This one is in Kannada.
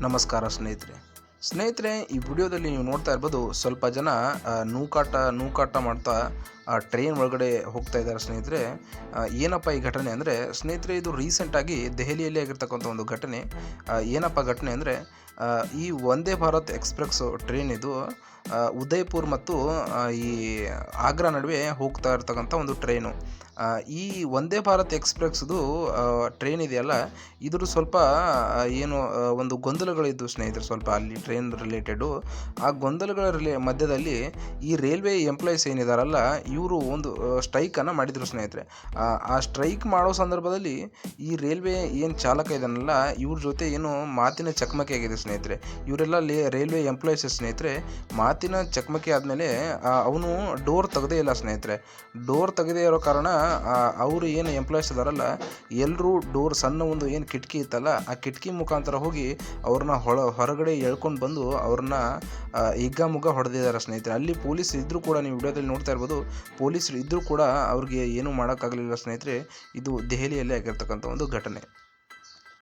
ನಮಸ್ಕಾರ ಸ್ನೇಹಿತರೆ. ಸ್ನೇಹಿತರೆ ಈ ವಿಡಿಯೋದಲ್ಲಿ ನೀವು ನೋಡ್ತಾ ಇರ್ಬೋದು ಸ್ವಲ್ಪ ಜನ ಆ, ನೂಕಾಟ ನೂಕಾಟ ಮಾಡ್ತಾ ಟ್ರೈನ್ ಒಳಗಡೆ ಹೋಗ್ತಾ ಇದ್ದಾರೆ ಸ್ನೇಹಿತರೆ. ಆ, ಏನಪ್ಪ ಈ ಘಟನೆ ಅಂದರೆ ಸ್ನೇಹಿತರೆ ಇದು ರೀಸೆಂಟಾಗಿ ದೆಹಲಿಯಲ್ಲಿ ಆಗಿರ್ತಕ್ಕಂಥ ಒಂದು ಘಟನೆ. ಆ, ಏನಪ್ಪ ಘಟನೆ ಅಂದರೆ ಈ ವಂದೇ ಭಾರತ್ ಎಕ್ಸ್ಪ್ರೆಸ್ ಟ್ರೈನ್ ಇದು ಆ, ಉದಯ್ಪುರ್ ಮತ್ತು ಈ ಆಗ್ರಾ ನಡುವೆ ಹೋಗ್ತಾ ಇರ್ತಕ್ಕಂಥ ಒಂದು ಟ್ರೈನು. ಈ ವಂದೇ ಭಾರತ್ ಎಕ್ಸ್ಪ್ರೆಸ್ದು ಟ್ರೈನ್ ಇದೆಯಲ್ಲ ಇದ್ರ ಸ್ವಲ್ಪ ಏನು ಒಂದು ಗೊಂದಲಗಳಿದ್ದು ಸ್ನೇಹಿತರು ಸ್ವಲ್ಪ ಅಲ್ಲಿ ಟ್ರೈನ್ ರಿಲೇಟೆಡು ಆ ಗೊಂದಲಗಳ ರಿಲೇ ಮಧ್ಯದಲ್ಲಿ ಈ ರೈಲ್ವೆ ಎಂಪ್ಲಾಯೀಸ್ ಏನಿದಾರಲ್ಲ ಇವರು ಒಂದು ಸ್ಟ್ರೈಕನ್ನು ಮಾಡಿದರು ಸ್ನೇಹಿತರೆ. ಆ, ಆ ಸ್ಟ್ರೈಕ್ ಮಾಡೋ ಸಂದರ್ಭದಲ್ಲಿ ಈ ರೈಲ್ವೆ ಏನು ಚಾಲಕ ಇದನ್ನೆಲ್ಲ ಇವ್ರ ಜೊತೆ ಏನು ಮಾತಿನ ಚಕಮಕಿ ಆಗಿದೆ ಸ್ನೇಹಿತರೆ. ಇವರೆಲ್ಲ ರೈಲ್ವೆ ಎಂಪ್ಲಾಯೀಸ್ ಸ್ನೇಹಿತರೆ ಮಾತಿನ ಚಕಮಕಿ ಆದಮೇಲೆ ಅವನು ಡೋರ್ ತೆಗೆದೇ ಇಲ್ಲ ಸ್ನೇಹಿತರೆ. ಡೋರ್ ತೆಗೆದೇ ಇರೋ ಕಾರಣ ಅವರು ಏನು ಎಂಪ್ಲಾಯ್ಸ್ ಇದಾರಲ್ಲ ಎಲ್ಲರೂ ಡೋರ್ ಸಣ್ಣ ಒಂದು ಏನು ಕಿಟಕಿ ಇತ್ತಲ್ಲ, ಆ ಕಿಟಕಿ ಮುಖಾಂತರ ಹೋಗಿ ಅವ್ರನ್ನ ಹೊಳ, ಹೊರಗಡೆ ಎಳ್ಕೊಂಡು ಬಂದು ಅವ್ರನ್ನ ಹಿಗ್ಗಮುಗ್ಗ ಹೊಡೆದಿದ್ದಾರೆ ಸ್ನೇಹಿತರೆ. ಅಲ್ಲಿ ಪೊಲೀಸ್ ಇದ್ದರೂ ಕೂಡ, ನೀವು ವಿಡಿಯೋದಲ್ಲಿ ನೋಡ್ತಾ ಇರ್ಬೋದು, ಪೊಲೀಸರು ಇದ್ದರೂ ಕೂಡ ಅವ್ರಿಗೆ ಏನೂ ಮಾಡೋಕ್ಕಾಗಲಿಲ್ಲ ಸ್ನೇಹಿತರೆ. ಇದು ದೆಹಲಿಯಲ್ಲಿ ಆಗಿರ್ತಕ್ಕಂಥ ಒಂದು ಘಟನೆ.